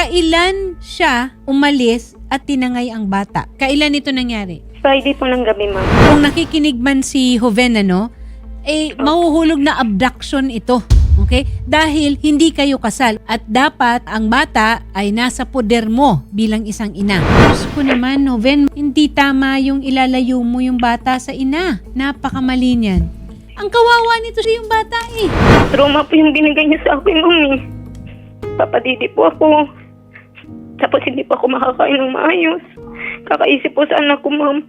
Kailan siya umalis at tinangay ang bata? Kailan ito nangyari? Friday po ng gabi, ma'am. Kung nakikinig man si Joven, ano, eh, mahuhulog na abduction ito. Okay? Dahil hindi kayo kasal at dapat ang bata ay nasa poder mo bilang isang ina. Diyos ko naman, Joven, hindi tama yung ilalayo mo yung bata sa ina. Napakamali niyan. Ang kawawa nito siya yung bata eh. Trauma po yung binigay niya sa akin, ma'am. eh. Papadidi po ako. Tapos hindi pa ako makakain ng maayos. Kakaisip po sa anak ko, ma'am.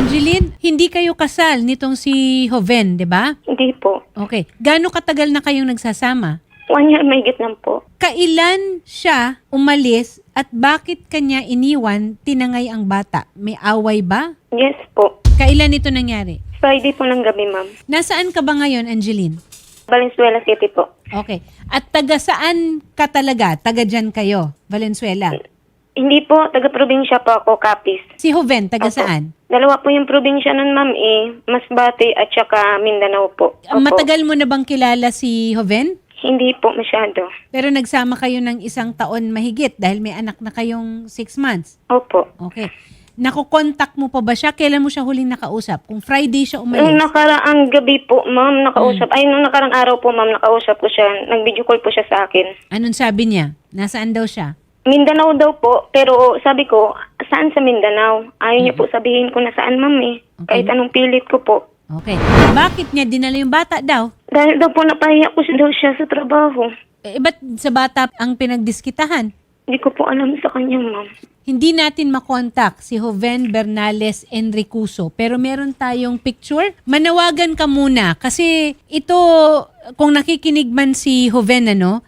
Angeline, hindi kayo kasal nitong si Joven, di ba? Hindi po. Okay. Gaano katagal na kayong nagsasama? One year may lang po. Kailan siya umalis at bakit kanya iniwan tinangay ang bata? May away ba? Yes po. Kailan ito nangyari? Friday po ng gabi, ma'am. Nasaan ka ba ngayon, Angeline? Valenzuela City po. Okay. At taga saan ka talaga? Taga dyan kayo, Valenzuela. Hindi po, taga-probinsya po ako, Capiz. Si Joven, taga Opo. saan? Dalawa po yung probinsya nun, ma'am, eh. Masbate at saka Mindanao po. Opo. Matagal mo na bang kilala si Joven? Hindi po masyado. Pero nagsama kayo ng isang taon mahigit dahil may anak na kayong six months. Opo. Okay. Nakukontak mo pa ba siya? Kailan mo siya huling nakausap? Kung Friday siya Nung umalis. nakaraang gabi po, ma'am, nakausap. Ay, nung nakaraang araw po, ma'am, nakausap ko siya. Nag-video call po siya sa akin. Anong sabi niya? Nasaan daw siya? Mindanao daw po, pero sabi ko, saan sa Mindanao? Ayaw niya po sabihin ko na saan, ma'am, eh. Okay. Kahit anong pilit ko po. Okay. Bakit niya dinala yung bata daw? Dahil daw po napahiya ko siya daw siya sa trabaho. Eh, ba't sa bata ang pinagdiskitahan? Hindi ko po alam sa kanya, ma'am. Hindi natin makontak si Joven Bernales Enricuso, pero meron tayong picture. Manawagan ka muna kasi ito, kung nakikinig man si Joven, ano,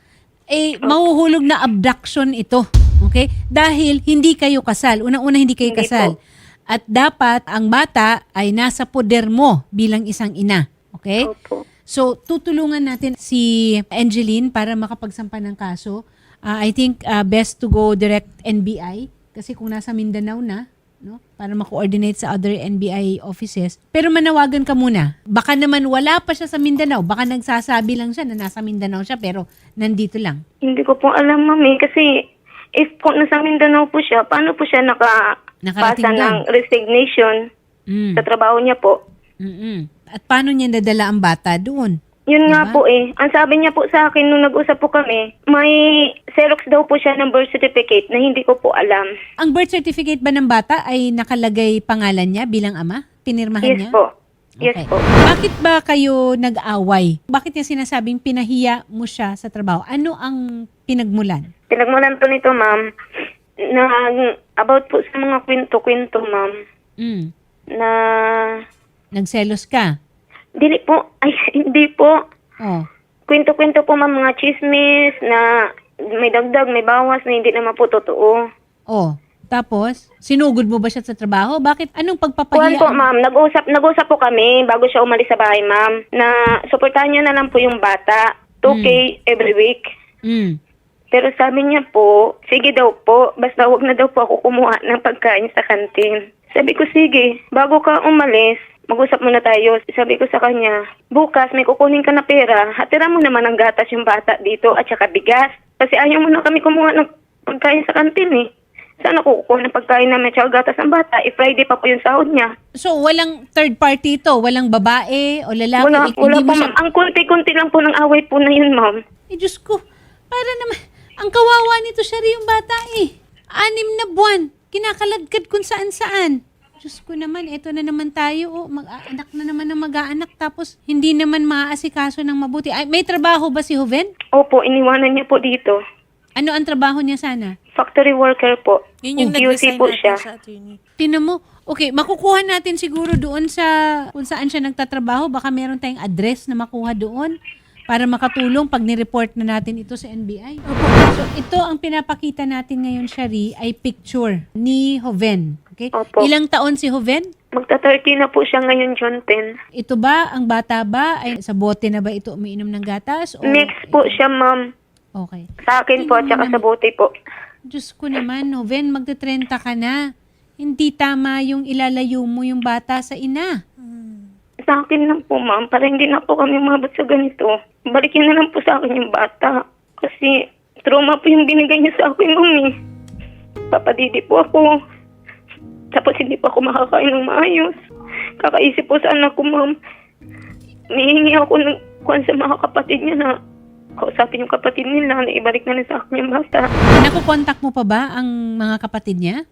eh, mahuhulog na abduction ito. Okay? Dahil hindi kayo kasal. Unang-una, hindi kayo Hindi kasal. po. At dapat ang bata ay nasa poder mo bilang isang ina. Okay? Opo. So, tutulungan natin si Angeline para makapagsampa ng kaso. Ah, I think ah, best to go direct NBI kasi kung nasa Mindanao na, no, para ma-coordinate sa other NBI offices. Pero manawagan ka muna. Baka naman wala pa siya sa Mindanao. Baka nagsasabi lang siya na nasa Mindanao siya pero nandito lang. Hindi ko po alam, ma'am, eh. Kasi if kung nasa Mindanao po siya, paano po siya Nakarating nakapasa doon. ng resignation Mm. sa trabaho niya po? Mm-mm. At paano niya nadala ang bata doon? Yun nga Diba? po eh. Ang sabi niya po sa akin nung nag-usap po kami, may Xerox daw po siya ng birth certificate na hindi ko po alam. Ang birth certificate ba ng bata ay nakalagay pangalan niya bilang ama? Pinirmahan Yes niya? po. Yes Okay. po. Bakit ba kayo nag-away? Bakit niya sinasabing pinahiya mo siya sa trabaho? Ano ang pinagmulan? Pinagmulan po nito, ma'am, na about po sa mga kwento-kwento, ma'am, Mm. na Nagselos ka? Dili po, ay hindi po. Oh. Kwento-kwento po, ma'am, mga chismis na may dagdag, may bawas na hindi naman po totoo. Oh. Tapos, sinugod mo ba siya sa trabaho? Bakit? Anong Kuhan pagpapahiya? po, ma'am. Nag-usap, nag-usap po kami bago siya umalis sa bahay, ma'am, na suportahan niya na lang po yung bata. 2K every week. Mm. Pero sabi niya po, sige daw po, basta wag na daw po ako kumuha ng pagkain sa kantin. Sabi ko, sige, bago ka umalis, mag-usap muna tayo. Sabi ko sa kanya, bukas may kukunin ka na pera, hatira mo naman ng gatas yung bata dito at saka bigas. Kasi ayaw mo na kami kumuha ng pagkain sa kantin eh. Saan ako kukuha ng pagkain namin at gatas ng bata? Eh, Friday pa po yung sahod niya. So, walang third party to? Walang babae o lalaki? Wala, Ik- wala po, ma'am. Ang kunti-kunti lang po ng away po na yun, ma'am. Eh, Diyos ko, para naman, ang kawawa nito siya yung bata eh. Anim na buwan, kinakaladkad kung saan-saan. Diyos ko naman, eto na naman tayo, oh, mag-aanak na naman ng mag-aanak, tapos hindi naman maaasikaso ng mabuti. Ay, may trabaho ba si Joven? Opo, iniwanan niya po dito. Ano ang trabaho niya sana? Factory worker po. Yun yung nag-resign po siya. sa attorney. Tinan mo, okay, makukuha natin siguro doon sa kung saan siya nagtatrabaho. Baka meron tayong address na makuha doon para makatulong pag nireport na natin ito sa NBI. So, ito ang pinapakita natin ngayon, Shari, ay picture ni Joven. Okay? Opo. Ilang taon si Joven? Magta-30 na po siya ngayon, John 10. Ito ba, ang bata ba, ay sa bote na ba ito umiinom ng gatas? O, Next po siya, ma'am. Okay. Sa akin po at saka sa buti po. Diyos ko naman, Joven, magte-30 ka na. Hindi tama yung ilalayo mo yung bata sa ina. Sa sa akin lang po, ma'am, para hindi na po kami umabot sa ganito. Balikin na lang po sa akin yung bata. Kasi trauma po yung binigay niya sa akin, ma'am eh. Papadidi po ako. Tapos hindi po ako makakain ng maayos. Kakaisip po sa anak ko, ma'am. Nihingi ako ng kuwan sa mga kapatid niya na kausapin yung kapatid nila na ibalik na lang sa akin yung bata. Nakukontak mo pa ba ang mga kapatid niya?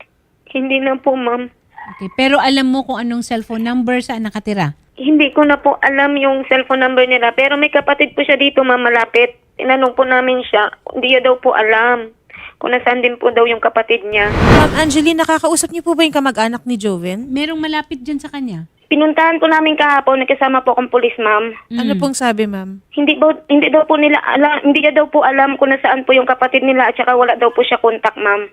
Hindi na po, ma'am. Okay. Pero alam mo kung anong cellphone number saan nakatira? Hindi ko na po alam yung cellphone number nila. Pero may kapatid po siya dito, ma'am, malapit. Tinanong po namin siya. Hindi niya daw po alam kung nasaan din po daw yung kapatid niya. Ma'am Angeline, nakakausap niyo po ba yung kamag-anak ni Joven? Merong malapit dyan sa kanya? Pinuntahan po namin kahapon, nagkasama po akong pulis, ma'am. Ano Mm. pong sabi, ma'am? Hindi po, hindi daw po nila alam, hindi niya daw po alam kung nasaan po yung kapatid nila at saka wala daw po siya contact, ma'am.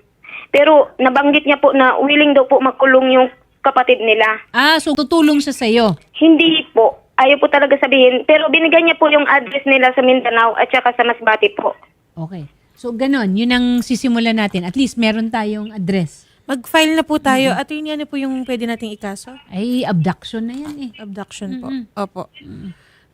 Pero nabanggit niya po na willing daw po makulong yung kapatid nila. Ah, so tutulong siya sa'yo. Hindi po. Ayaw po talaga sabihin. Pero binigay niya po yung address nila sa Mindanao at saka sa Masbate po. Okay. So, ganon. Yun ang sisimulan natin. At least, meron tayong address. Mag-file na po tayo. Attorney, ano po yung pwede nating ikaso? Ay, abduction na yan eh. Abduction po. Opo.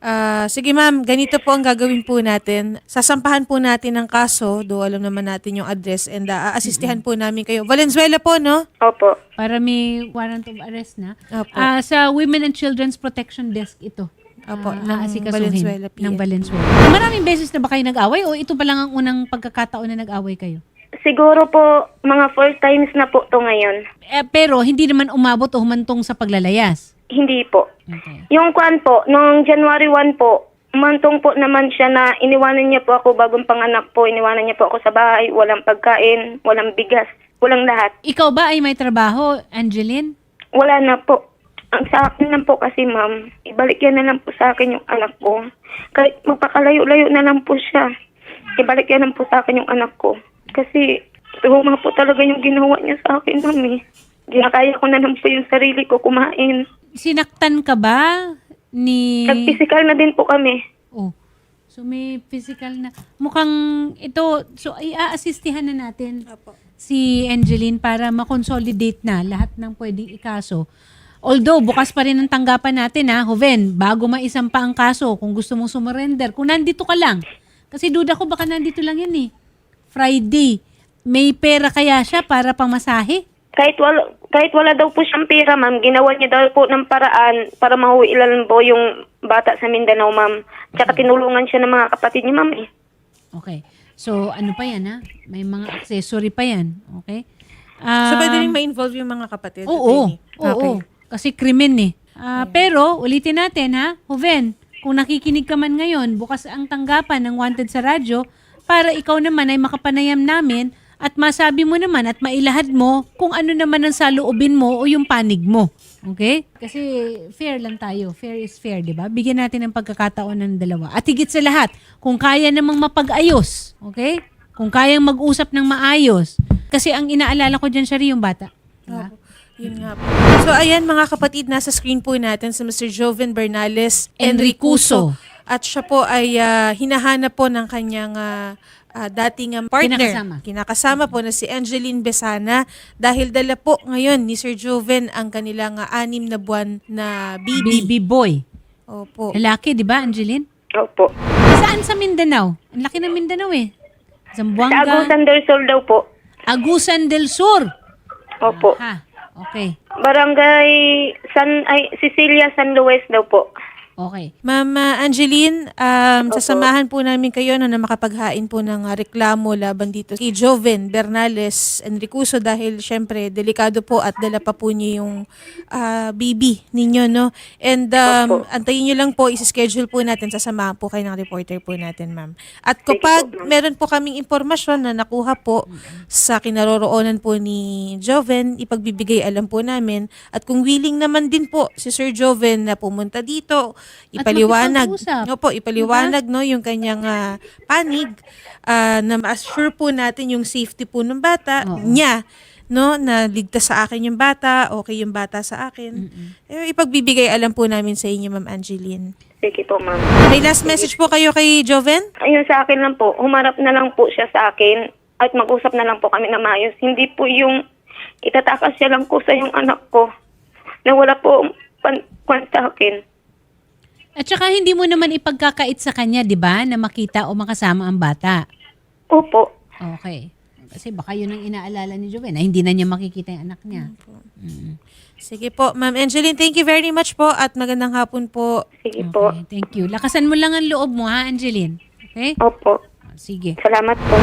Ah, sige ma'am, ganito po ang gagawin po natin. Sasampahan po natin ang kaso, do alam naman natin yung address and uh, aasistihan po namin kayo. Valenzuela po, no? Opo. Para may warrant of arrest na. Opo. Ah, sa Women and Children's Protection Desk ito. Opo, Ah, ng aasikasuhin. Valenzuela PN. Ng Valenzuela. Maraming beses na ba kayo nag-away o ito pa lang ang unang pagkakataon na nag-away kayo? Siguro po, mga four times na po to ngayon. Eh, pero hindi naman umabot o humantong sa paglalayas. Hindi po. Okay. Yung kwan po, noong January 1 po, umantong po naman siya na iniwanan niya po ako bagong panganak po. Iniwanan niya po ako sa bahay. Walang pagkain, walang bigas, walang lahat. Ikaw ba ay may trabaho, Angeline? Wala na po. Ang sa akin lang po kasi, ma'am, ibalik yan na lang po sa akin yung anak ko. Kahit magpakalayo-layo na lang po siya, ibalik yan lang po sa akin yung anak ko. Kasi, tuhuma po talaga yung ginawa niya sa akin, ma'am eh. Ginakaya ko na lang po yung sarili ko kumain. Sinaktan ka ba ni... Nag-physical na din po kami. Oh. So may physical na. Mukhang ito, so i-aasistihan na natin si Angeline para makonsolidate na lahat ng pwedeng ikaso. Although, bukas pa rin ang tanggapan natin ha, Hoven, bago maisampa ang kaso, kung gusto mong sumurrender, kung nandito ka lang. Kasi duda ko baka nandito lang yan eh. Friday. May pera kaya siya para pamasahe? Kahit wala, kahit wala daw po siyang pera, ma'am, ginawa niya daw po ng paraan para mahuwi lang po yung bata sa Mindanao, ma'am. Tsaka tinulungan siya ng mga kapatid niya, ma'am eh. Okay. So, ano pa yan ha? May mga accessory pa yan. Okay? So, Um, pwede rin ma-involve yung mga kapatid? Oo. attorney? Oo. Okay. Kasi krimen eh. Ah, pero, ulitin natin ha, Hoven, kung nakikinig ka man ngayon, bukas ang tanggapan ng Wanted sa radyo para ikaw naman ay makapanayam namin at masabi mo naman at mailahad mo kung ano naman ang saloobin mo o yung panig mo. Okay? Kasi fair lang tayo. Fair is fair, di ba? Bigyan natin ng pagkakataon ng dalawa. At higit sa lahat, kung kaya namang mapag-ayos, okay? Kung kayang mag-usap ng maayos. Kasi ang inaalala ko dyan, Shari, yung bata. Diba? Yun nga po. So, ayan mga kapatid, nasa screen po natin si Mr. Joven Bernales Enricuso. At siya po ay ah, hinahanap po ng kanyang ah, ah, dating ah, partner. Kinakasama. Kinakasama po na si Angeline Besana dahil dala po ngayon ni Sir Joven ang kanilang ah, anim na buwan na baby. Baby boy. Opo. Lalaki, di ba, Angeline? Opo. Saan sa Mindanao? Ang laki ng Mindanao eh. Sa Zamboanga. Agusan del Sol daw po. Agusan del Sur. Opo. Ha, okay. Barangay San, ay, Cecilia San Luis daw po. Okay. Ma'am ah, Angeline, um, sasamahan po namin kayo no, na makapaghain po ng ah, reklamo laban dito kay Joven Bernales Enricuso dahil syempre delikado po at dala pa po niyo yung ah, baby ninyo. No? And um, antayin niyo lang po, isi-schedule po natin, sasamahan po kayo ng reporter po natin ma'am. At kapag meron po kaming impormasyon na nakuha po sa kinaroroonan po ni Joven, ipagbibigay alam po namin. At kung willing naman din po si Sir Joven na pumunta dito, ipaliwanag. Opo, ipaliwanag no yung kanyang ah, panig ah, na ma-assure po natin yung safety po ng bata Oo. niya no na ligtas sa akin yung bata, okay yung bata sa akin. Eh, ipagbibigay alam po namin sa inyo, Ma'am Angeline. Sige po, ma'am. May last message po kayo kay Joven? Ayun sa akin lang po, humarap na lang po siya sa akin at mag-usap na lang po kami na maayos. Hindi po yung itatakas siya lang ko sa yung anak ko na wala po pan, kwan sa akin. At saka hindi mo naman ipagkakait sa kanya, di ba, na makita o makasama ang bata. Opo. Okay. Kasi baka yun ang inaalala ni Joven, na hindi na niya makikita yung anak niya. Mm. Sige po, Ma'am Angeline, thank you very much po at magandang hapon po. Sige po. Okay, thank you. Lakasan mo lang ang loob mo ha, Angeline. Okay? Opo. Sige. Salamat po.